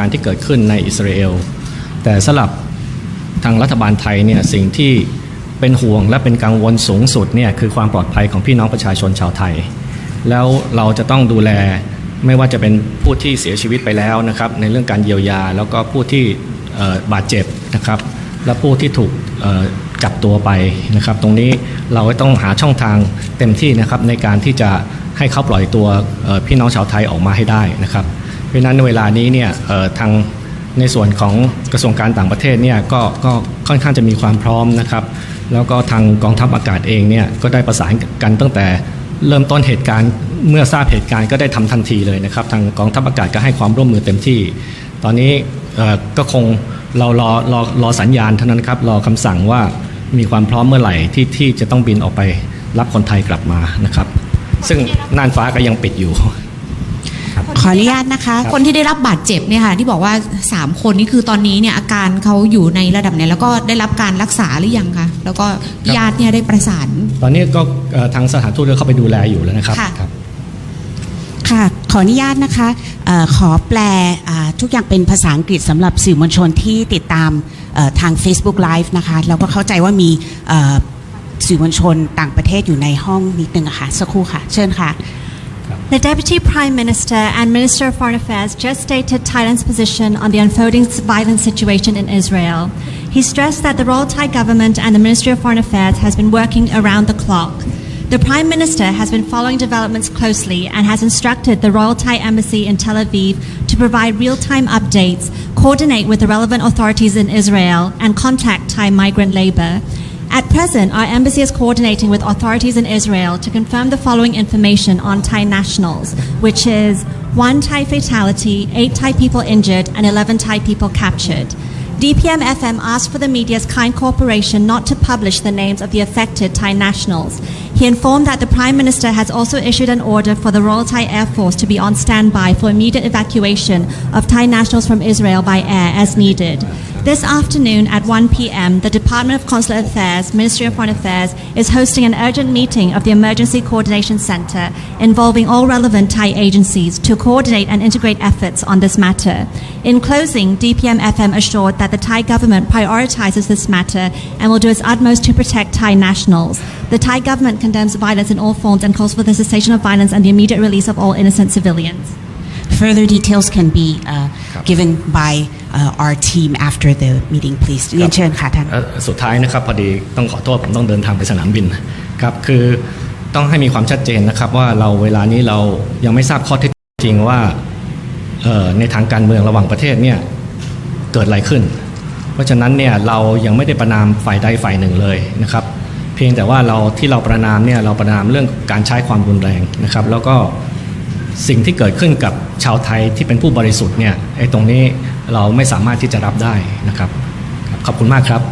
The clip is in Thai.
การที่เกิดขึ้นในอิสราเอล แต่สำหรับทางรัฐบาลไทยเนี่ยสิ่งที่เป็นห่วงและเป็นกังวลสูงสุดเนี่ยคือความปลอดภัยของพี่น้องประชาชนชาวไทย แล้วเราจะต้องดูแลไม่ว่าจะเป็นผู้ที่เสียชีวิตไปแล้วนะครับในเรื่องการเยียวยา แล้วก็ผู้ที่บาดเจ็บนะครับ และผู้ที่ถูกจับตัวไปนะครับ ตรงนี้เราต้องหาช่องทางเต็มที่นะครับในการที่จะให้เขาปล่อยตัวพี่น้องชาวไทยออกมาให้ได้นะครับ ราะนั้นเวลานี้เนี่ยทางในส่วนของกระทรวงการต่างประเทศเนี่ยก็ก็ค่อนข้างจะมีความพร้อมนะครับ แล้วก็ทางกองทัพอากาศเองเนี่ยก็ได้ประสานกันตั้งแต่เริ่มต้นเหตุการณ์เมื่อทราบเหตุการณ์ก็ได้ทำทันทีเลยนะครับ ทางกองทัพอากาศก็ให้ความร่วมมือเต็มที่ ตอนนี้ก็คงเรารอรอรอสัญญาณเท่านั้นครับรอคำสั่งว่ามีความพร้อมเมื่อไหร่ที่ที่จะต้องบินออกไปรับคนไทยกลับมานะครับ ซึ่งน่านฟ้าก็ยังปิดอยู่ ขออนุญาตนะคะครับคนที่ได้รับบาดเจ็บเนี่ยค่ะ ที่บอกว่า 3 คนนี่คือตอนนี้เนี่ยอาการเขาอยู่ในระดับไหนแล้วก็ได้รับการรักษาหรือยังคะแล้วก็ญาติเนี่ยได้ประสาน ตอนนี้ก็เอ่อทางสถานทูตก็เข้าไปดูแลอยู่แล้วนะครับค่ะ ครับ ค่ะ ขออนุญาตนะคะเออขอแปลอ่าทุกอย่างเป็นภาษาอังกฤษสำหรับสื่อมวลชนที่ติดตามเอ่อทาง Facebook Live นะคะแล้วก็เข้าใจว่ามีเอ่อสื่อมวลชนต่างประเทศอยู่ในห้องนิดนึงอะค่ะสักครู่ค่ะ เชิญค่ะ The Deputy Prime Minister and Minister of Foreign Affairs just stated Thailand's position on the unfolding violent situation in Israel. He stressed that the Royal Thai government and the Ministry of Foreign Affairs has been working around the clock. The Prime Minister has been following developments closely and has instructed the Royal Thai Embassy in Tel Aviv to provide real-time updates, coordinate with the relevant authorities in Israel, and contact Thai migrant labor. At present, our embassy is coordinating with authorities in Israel to confirm the following information on Thai nationals, which is one Thai fatality, eight Thai people injured, and 11 Thai people captured. DPM FM asked for the media's kind cooperation not to publish the names of the affected Thai nationals. He informed that the Prime Minister has also issued an order for the Royal Thai Air Force to be on standby for immediate evacuation of Thai nationals from Israel by air as needed. This afternoon at 1 p.m., the Department of Consular Affairs, Ministry of Foreign Affairs, is hosting an urgent meeting of the Emergency Coordination Center involving all relevant Thai agencies to coordinate and integrate efforts on this matter. In closing, DPM FM assured that the Thai government prioritizes this matter and will do its utmost to protect Thai nationals. The Thai government condemns violence in all forms and calls for the cessation of violence and the immediate release of all innocent civilians. Further details can be uh, given by uh, our team after the meeting please เรียนเชิญค่ะท่านเอ่อสุดท้ายนะครับพอดีต้องขอโทษผมต้องเดินทางไปสนามบินครับคือต้องให้มีความชัดเจนนะครับว่าเราเวลานี้เรายังไม่ทราบข้อเท็จจริงว่าเอ่อในทางการเมืองระหว่างประเทศเนี่ยเกิดอะไรขึ้น เพราะฉะนั้นเนี่ยเรายังไม่ได้ประนามฝ่ายใดฝ่ายหนึ่งเลยนะครับ เพียงแต่ว่าเราที่เราประนามเนี่ยเราประนามเรื่องการใช้ความรุนแรงนะครับ แล้วก็สิ่งที่เกิดขึ้นกับชาวไทยที่เป็นผู้บริสุทธิ์เนี่ยไอ้ตรงนี้เราไม่สามารถที่จะรับได้นะครับครับขอบคุณมากครับ